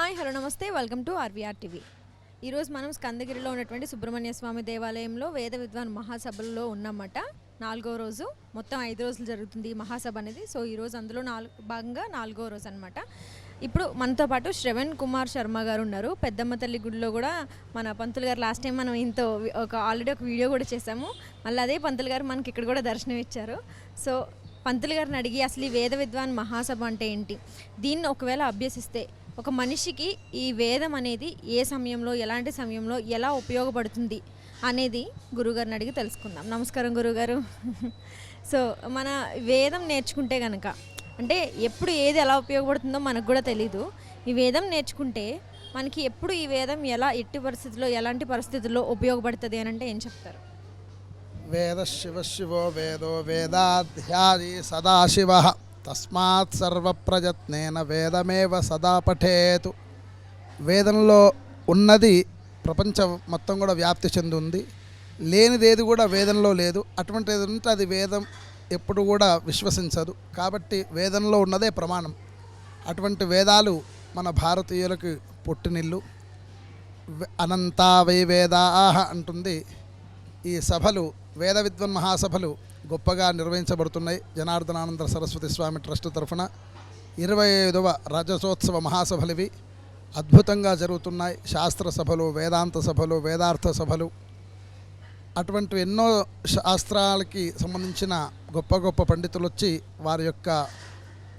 Hi hello నమస్తే. Welcome to R V R TV. ఈరోజు మనం స్కందగిరిలో ఉన్నటువంటి సుబ్రహ్మణ్య స్వామి దేవాలయంలో వేద విద్వాన్ మహాసభలో ఉన్నమాట. నాలుగో రోజు మొత్తం ఐదు రోజులు జరుగుతుంది ఈ మహాసభ అనేది. సో ఈరోజు అందులో నాలుగు భాగంగా నాలుగో రోజు అనమాట ఇప్పుడు మనతో పాటు శ్రవణ్ కుమార్ శర్మ గారు ఉన్నారు. పెద్దమ్మ తల్లి గుడిలో కూడా మన పంతులు గారు లాస్ట్ టైం మనం ఇంతో ఒక ఆల్రెడీ ఒక వీడియో కూడా చేసాము. మళ్ళీ అదే పంతులు గారు మనకి ఇక్కడ కూడా దర్శనం ఇచ్చారు. సో పంతులు గారిని అడిగి అసలు ఈ వేద విద్వాన్ మహాసభ అంటే ఏంటి? దీన్ని ఒకవేళ అభ్యసిస్తే ఒక మనిషికి ఈ వేదం అనేది ఏ సమయంలో ఎలాంటి సమయంలో ఎలా ఉపయోగపడుతుంది అనేది గురుగారిని అడిగి తెలుసుకుందాం. నమస్కారం గురుగారు. సో మన వేదం నేర్చుకుంటే కనుక అంటే ఎప్పుడు ఏది ఎలా ఉపయోగపడుతుందో మనకు కూడా తెలీదు. ఈ వేదం నేర్చుకుంటే మనకి ఎప్పుడు ఈ వేదం ఎలా ఎట్టి పరిస్థితుల్లో ఎలాంటి పరిస్థితుల్లో ఉపయోగపడుతుంది అని అంటే ఏం చెప్తారు? వేద శివ శివో వేదో వేదాధ్యాది సదాశివ. తస్మాత్ సర్వప్రయత్నేన వేదమేవ సదా పఠేతు. వేదంలో ఉన్నది ప్రపంచం మొత్తం కూడా వ్యాప్తి చెంది ఉంది. లేనిదేది కూడా వేదంలో లేదు. అటువంటి ఉంటే అది వేదం ఎప్పుడు కూడా విశ్వసించదు. కాబట్టి వేదంలో ఉన్నదే ప్రమాణం. అటువంటి వేదాలు మన భారతీయులకు పుట్టినిల్లు. అనంతా వై వేదాహ అంటుంది ఈ సభలు వేద విద్వన్ మహాసభలు గొప్పగా నిర్వహించబడుతున్నాయి. జనార్దనానంద సరస్వతి స్వామి ట్రస్ట్ తరఫున ఇరవై ఐదవ రజసోత్సవ మహాసభలు ఇవి అద్భుతంగా జరుగుతున్నాయి. శాస్త్ర సభలు వేదాంత సభలు వేదార్థ సభలు. అటువంటి ఎన్నో శాస్త్రాలకి సంబంధించిన గొప్ప గొప్ప పండితులు వచ్చి వారి యొక్క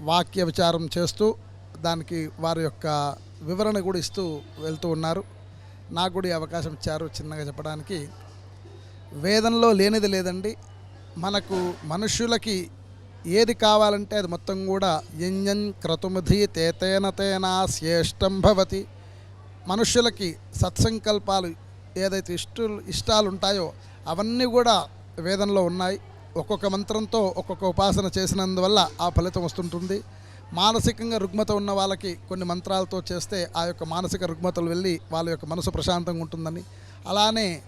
వాక్య విచారం చేస్తూ దానికి వారి యొక్క వివరణ కూడా ఇస్తూ వెళ్తూ ఉన్నారు. నాకు కూడా ఈ అవకాశం ఇచ్చారు చిన్నగా చెప్పడానికి. వేదంలో లేనిది లేదండి. మనకు మనుష్యులకి ఏది కావాలంటే అది మొత్తం కూడా యంజన్ క్రతుమధి తేతేన తేనా శ్రేష్టం భవతి. మనుష్యులకి సత్సంకల్పాలు ఏదైతే ఇష్ట ఇష్టాలు ఉంటాయో అవన్నీ కూడా వేదంలో ఉన్నాయి. ఒక్కొక్క మంత్రంతో ఒక్కొక్క ఉపాసన చేసినందువల్ల ఆ ఫలితం వస్తుంటుంది. మానసికంగా రుగ్మత ఉన్న వాళ్ళకి కొన్ని మంత్రాలతో చేస్తే ఆ యొక్క మానసిక రుగ్మతలు వెళ్ళి వాళ్ళ యొక్క మనసు ప్రశాంతంగా ఉంటుందని. అలానే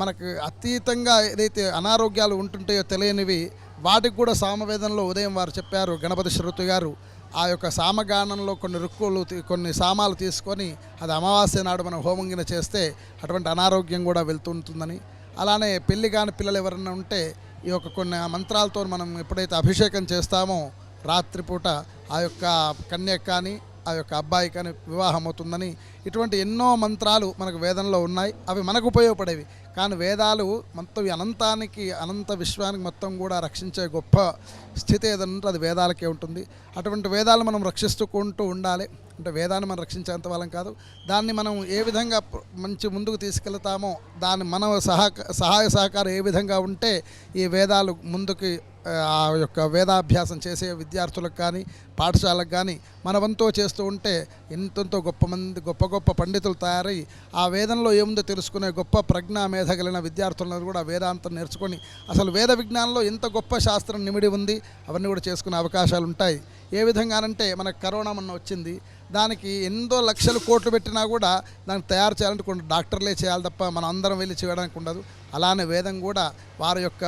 మనకు అతీతంగా ఏదైతే అనారోగ్యాలు ఉంటుంటాయో తెలియనివి వాటికి కూడా సామవేదంలో ఉదయం వారు చెప్పారు గణపతి శృతి గారు. ఆ యొక్క సామగానంలో కొన్ని రుక్కులు కొన్ని సామాలు తీసుకొని అది అమావాస్య నాడు మనం హోమంగిన చేస్తే అటువంటి అనారోగ్యం కూడా వెళ్తుంటుందని అలానే పెళ్ళి కాని పిల్లలు ఎవరైనా ఉంటే ఈ యొక్క కొన్ని మంత్రాలతో మనం ఎప్పుడైతే అభిషేకం చేస్తామో రాత్రిపూట ఆ యొక్క కన్యకు కానీ ఆ యొక్క అబ్బాయి కానీ వివాహం అవుతుందని. ఇటువంటి ఎన్నో మంత్రాలు మనకు వేదంలో ఉన్నాయి. అవి మనకు ఉపయోగపడేవి. కానీ వేదాలు మొత్తం అనంతానికి అనంత విశ్వానికి మొత్తం కూడా రక్షించే గొప్ప స్థితి ఏదంటే అది వేదాలకే ఉంటుంది. అటువంటి వేదాలు మనం రక్షిస్తుకుంటూ ఉండాలి. అంటే వేదాన్ని మనం రక్షించేంత వాళ్ళం కాదు. దాన్ని మనం ఏ విధంగా మంచి ముందుకు తీసుకెళ్తామో దాన్ని మన సహా సహాయ సహకారం ఏ విధంగా ఉంటే ఈ వేదాలు ముందుకి ఆ, యొక్క వేదాభ్యాసం చేసే విద్యార్థులకు కానీ పాఠశాలకు కానీ మనవంతో చేస్తూ ఉంటే ఎంతెంతో గొప్ప మంది గొప్ప గొప్ప పండితులు తయారై ఆ వేదంలో ఏముందో తెలుసుకునే గొప్ప ప్రజ్ఞా మేధ కలిగిన విద్యార్థులను కూడా వేదాంతం నేర్చుకొని అసలు వేద విజ్ఞానంలో ఎంత గొప్ప శాస్త్రం నిమిడి ఉంది అవన్నీ కూడా చేసుకునే అవకాశాలు ఉంటాయి ఏ విధంగానంటే మనకు కరోనా మొన్న వచ్చింది. దానికి ఎన్నో లక్షలు కోట్లు పెట్టినా కూడా దాన్ని తయారు చేయాలంటే కొన్ని డాక్టర్లే చేయాలి తప్ప మనం అందరం వెళ్ళి చేయడానికి ఉండదు. అలానే వేదం కూడా వారి యొక్క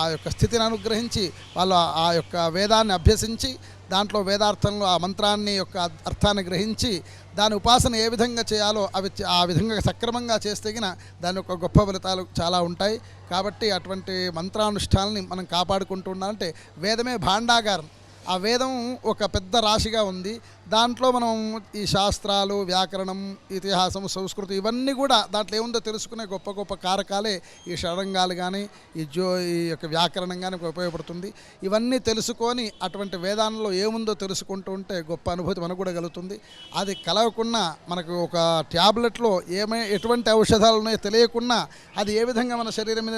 ఆ యొక్క స్థితిని అనుగ్రహించి వాళ్ళు ఆ యొక్క వేదాన్ని అభ్యసించి దాంట్లో వేదార్థంలో ఆ మంత్రాన్ని యొక్క అర్థాన్ని గ్రహించి దాని ఉపాసన ఏ విధంగా చేయాలో అవి ఆ విధంగా సక్రమంగా చేస్తే గిన దాని యొక్క గొప్ప ఫలితాలు చాలా ఉంటాయి. కాబట్టి అటువంటి మంత్రానుష్ఠానాన్ని మనం కాపాడుకుంటూ ఉండాలంటే వేదమే భాండాగారం. ఆ వేదం ఒక పెద్ద రాశిగా ఉంది. దాంట్లో మనం ఈ శాస్త్రాలు వ్యాకరణం ఇతిహాసం సంస్కృతి ఇవన్నీ కూడా దాంట్లో ఏముందో తెలుసుకునే గొప్ప గొప్ప కారకాలే ఈ షడంగాలు కానీ ఈ జో ఈ యొక్క వ్యాకరణం కానీ ఉపయోగపడుతుంది. ఇవన్నీ తెలుసుకొని అటువంటి వేదాలలో ఏముందో తెలుసుకుంటూ ఉంటే గొప్ప అనుభూతి మనకు కూడా కలుగుతుంది. అది కలగకుండా మనకు ఒక ట్యాబ్లెట్లో ఏమై ఎటువంటి ఔషధాలు ఉన్నాయో తెలియకున్నా అది ఏ విధంగా మన శరీరం మీద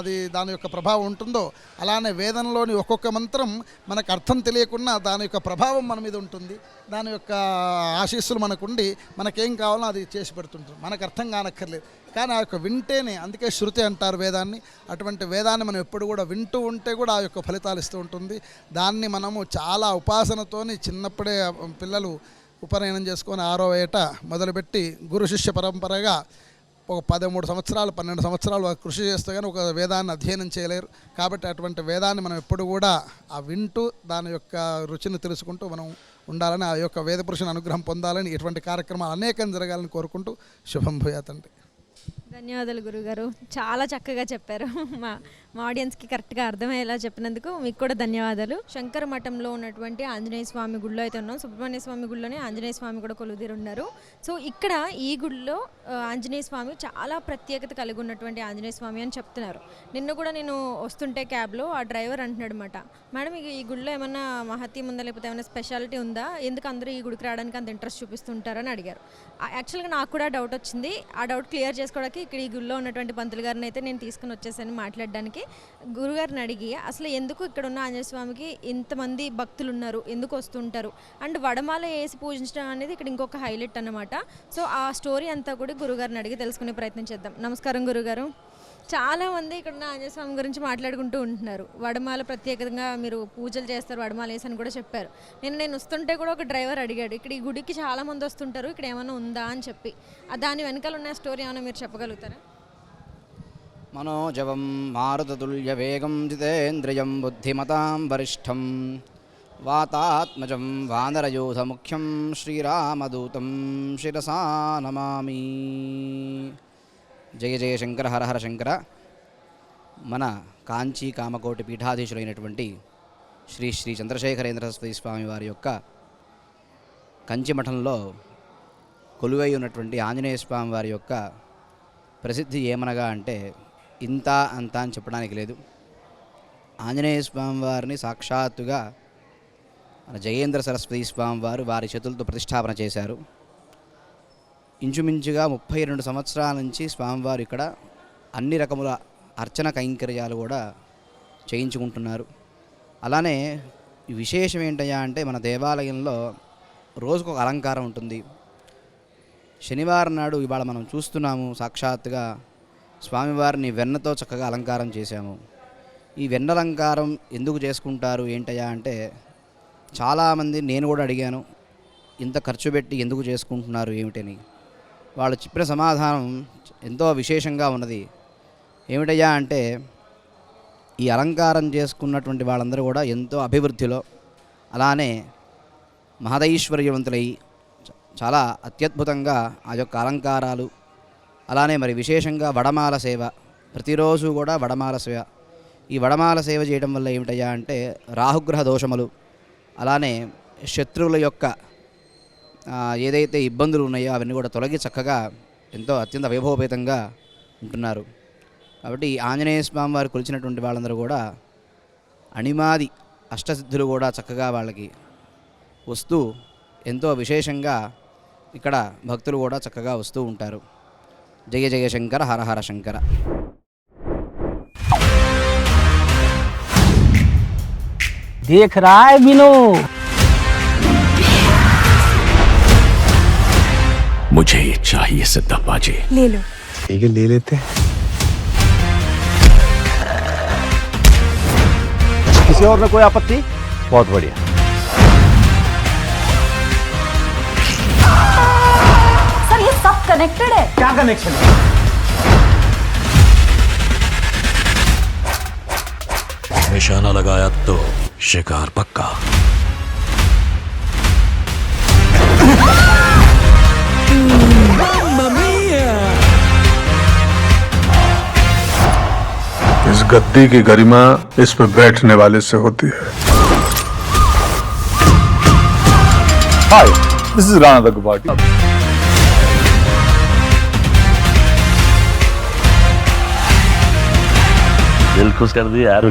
అది దాని యొక్క ప్రభావం ఉంటుందో అలానే వేదంలోని ఒక్కొక్క మంత్రం మనకు అర్థం తెలియకున్నా దాని యొక్క ప్రభావం మన మీద ఉంటుంది. దాని యొక్క ఆశీస్సులు మనకుండి మనకేం కావాలో అది చేసి పెడుతుంటారు. మనకు అర్థం కానక్కర్లేదు. కానీ ఆ యొక్క వింటేనే అందుకే శృతి అంటారు వేదాన్ని అటువంటి వేదాన్ని మనం ఎప్పుడు కూడా వింటూ ఉంటే కూడా ఆ యొక్క ఫలితాలు ఇస్తూ ఉంటుంది. దాన్ని మనము చాలా ఉపాసనతోని చిన్నప్పుడే పిల్లలు ఉపనయనం చేసుకొని ఆరో ఏట మొదలుపెట్టి గురు శిష్య పరంపరగా ఒక పదమూడు సంవత్సరాలు పన్నెండు సంవత్సరాలు కృషి చేస్తే కానీ ఒక వేదాన్ని అధ్యయనం చేయలేరు. కాబట్టి అటువంటి వేదాన్ని మనం ఎప్పుడు కూడా ఆ వింటూ దాని యొక్క రుచిని తెలుసుకుంటూ మనం ఉండాలని ఆ యొక్క వేద పురుషుని అనుగ్రహం పొందాలని ఇటువంటి కార్యక్రమాలు అనేకం జరగాలని కోరుకుంటూ శుభం భూయాతండి ధన్యవాదాలు గురుగారు. చాలా చక్కగా చెప్పారు మా మా ఆడియన్స్కి కరెక్ట్గా అర్థమయ్యేలా చెప్పినందుకు మీకు కూడా ధన్యవాదాలు. శంకర మఠంలో ఉన్నటువంటి ఆంజనేయ స్వామి గుడిలో అయితే ఉన్నాం. సుబ్రహ్మణ్య స్వామి గుడిలోనే ఆంజనేయ స్వామి కూడా కొలుదీరు ఉన్నారు. సో ఇక్కడ ఈ గుడిలో ఆంజనేయ స్వామి చాలా ప్రత్యేకత కలిగి ఉన్నటువంటి ఆంజనేయ స్వామి అని చెప్తున్నారు. నిన్న కూడా నేను వస్తుంటే క్యాబ్లో ఆ డ్రైవర్ అంటున్నాడు అనమాట మేడం ఈ- గుడిలో ఏమన్నా మహత్యం ఉందా? లేకపోతే ఏమైనా స్పెషాలిటీ ఉందా? ఎందుకు అందరూ ఈ గుడికి రావడానికి అంత ఇంట్రెస్ట్ చూపిస్తుంటారని అడిగారు. ఆ- యాక్చువల్గా నాకు కూడా డౌట్ వచ్చింది. ఆ డౌట్ క్లియర్ చేసుకోవడానికి ఇక్కడ ఈ గుడిలో ఉన్నటువంటి పంతులు గారిని అయితే నేను తీసుకుని వచ్చేసాను మాట్లాడడానికి. గురుగారిని అడిగి అసలు ఎందుకు ఇక్కడ ఉన్న ఆంజనేయ స్వామికి ఇంతమంది భక్తులు ఉన్నారు ఎందుకు వస్తుంటారు? అండ్ వడమాల వేసి పూజించడం అనేది ఇక్కడ ఇంకొక హైలైట్ అన్నమాట. సో ఆ స్టోరీ అంతా కూడా గురుగారిని అడిగి తెలుసుకునే ప్రయత్నం చేద్దాం. నమస్కారం గురుగారు. చాలా మంది ఇక్కడ ఉన్న ఆంజనేయ స్వామి గురించి మాట్లాడుకుంటూ ఉంటున్నారు. వడమాల ప్రత్యేకంగా మీరు పూజలు చేస్తారు వడమాల వేసి అని కూడా చెప్పారు. నేను నేను వస్తుంటే కూడా ఒక డ్రైవర్ అడిగాడు ఇక్కడ ఈ గుడికి చాలా మంది వస్తుంటారు ఇక్కడ ఏమైనా ఉందా? అని చెప్పి. దాని వెనకాల ఉన్న స్టోరీ ఏమైనా మీరు చెప్పగలుగుతారా? మనోజవం మారుతతుల్యవేగం జితేంద్రియం బుద్ధిమతాం వరిష్టం వాతాత్మజం వానరయూధముఖ్యం శ్రీరామదూతం శిరసా నమామి జయ జయ శంకర హర హర శంకర మన కాంచీ కామకోటి పీఠాధీశులైనటువంటి శ్రీ శ్రీ చంద్రశేఖరేంద్ర సరస్వతి స్వామి వారి యొక్క కంచిమఠంలో కొలువై ఉన్నటువంటి ఆంజనేయ స్వామి వారి యొక్క ప్రసిద్ధి ఏమనగా అంటే ఇంత అంత అని చెప్పడానికి లేదు. ఆంజనేయ స్వామి వారిని సాక్షాత్తుగా మన జయేంద్ర సరస్వతి స్వామి వారు వారి చేతులతో ప్రతిష్టాపన చేశారు. ఇంచుమించుగా ముప్పై రెండు సంవత్సరాల నుంచి స్వామివారు ఇక్కడ అన్ని రకముల అర్చన కైంకర్యాలు కూడా చేయించుకుంటున్నారు. అలానే విశేషం ఏంటయ్యా అంటే మన దేవాలయంలో రోజుకు ఒక అలంకారం ఉంటుంది. శనివారం నాడు ఇవాళ మనం చూస్తున్నాము సాక్షాత్తుగా స్వామివారిని వెన్నతో చక్కగా అలంకారం చేశాము. ఈ వెన్న అలంకారం ఎందుకు చేసుకుంటారు ఏంటయ్యా అంటే చాలామంది నేను కూడా అడిగాను ఇంత ఖర్చు పెట్టి ఎందుకు చేసుకుంటున్నారు ఏమిటని. వాళ్ళు చెప్పిన సమాధానం ఎంతో విశేషంగా ఉన్నది. ఏమిటయ్యా అంటే ఈ అలంకారం చేసుకున్నటువంటి వాళ్ళందరూ కూడా ఎంతో అభివృద్ధిలో అలానే మహదైశ్వర్యవంతులై చాలా అత్యద్భుతంగా ఆ యొక్క అలంకారాలు అలానే మరి విశేషంగా వడమాల సేవ. ప్రతిరోజు కూడా వడమాల సేవ. ఈ వడమాల సేవ చేయడం వల్ల ఏమిటయ్యా అంటే రాహుగ్రహ దోషములు అలానే శత్రువుల యొక్క ఏదైతే ఇబ్బందులు ఉన్నాయో అవన్నీ కూడా తొలగి చక్కగా ఎంతో అత్యంత వైభవపేతంగా ఉంటున్నారు. కాబట్టి ఆంజనేయ స్వామి వారు కొలిచినటువంటి వాళ్ళందరూ కూడా అణిమాది అష్టసిద్ధులు కూడా చక్కగా వాళ్ళకి వస్తూ ఎంతో విశేషంగా ఇక్కడ భక్తులు కూడా చక్కగా వస్తూ ఉంటారు. जय जय शंकर हर हर शंकर। देख रहा है बिनो मुझे ये चाहिए सिद्धा पाजी ले लो। ठीक है ले लेते किसी और में कोई आपत्ति? बहुत बढ़िया। कनेक्टेड है? क्या कनेक्शन है? निशाना लगाया तो शिकार पक्का। इस गद्दी की गरिमा इस पर बैठने वाले से होती है। Hi this is Rana Daggubati दिल खुश कर दिया यार